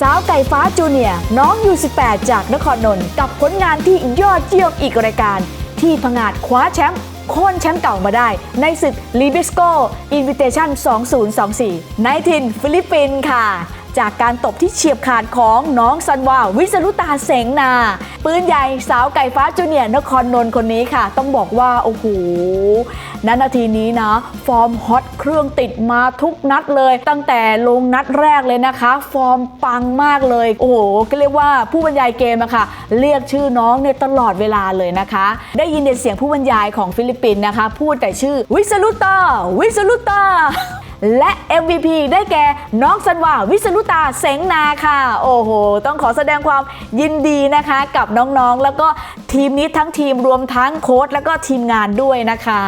สาวไก่ฟ้าจูเนียน้องยู18 จากนครนนท์กับผลงานที่ยอดเยี่ยมอีกรายการ ที่ผงาดคว้าแชมป์โค่นแชมป์เก่ามาได้ ในศึกลีบิสโกอินวิเทชัน2024 ในทินฟิลิปปินส์ค่ะ จากการตบที่เฉียบขาดของน้องซันวาวิสรุตาเสงนา ปืนใหญ่สาวไก่ฟ้าจูเนียร์นครนนท์คนนี้ค่ะ ต้องบอกว่า โอ้โหณนาทีนี้นะ ฟอร์มฮอตเครื่องติดมาทุกนัดเลย ตั้งแต่ลงนัดแรกเลยนะคะ ฟอร์มปังมากเลย โอ้โห ก็เรียกว่าผู้บรรยายเกมอะค่ะ เรียกชื่อน้องเนี่ยตลอดเวลาเลยนะคะ ได้ยินแต่เสียงผู้บรรยายของฟิลิปปินส์นะคะ พูดแต่ชื่อวิสรุตาวิสรุตา และ MVP ได้แก่น้องสันวาวิษณุตาเสงนาค่ะ โอ้โห ต้องขอแสดงความยินดีนะคะกับน้องๆ แล้วก็ทีมนี้ทั้งทีมรวมทั้งโค้ชแล้วก็ทีมงานด้วยนะคะ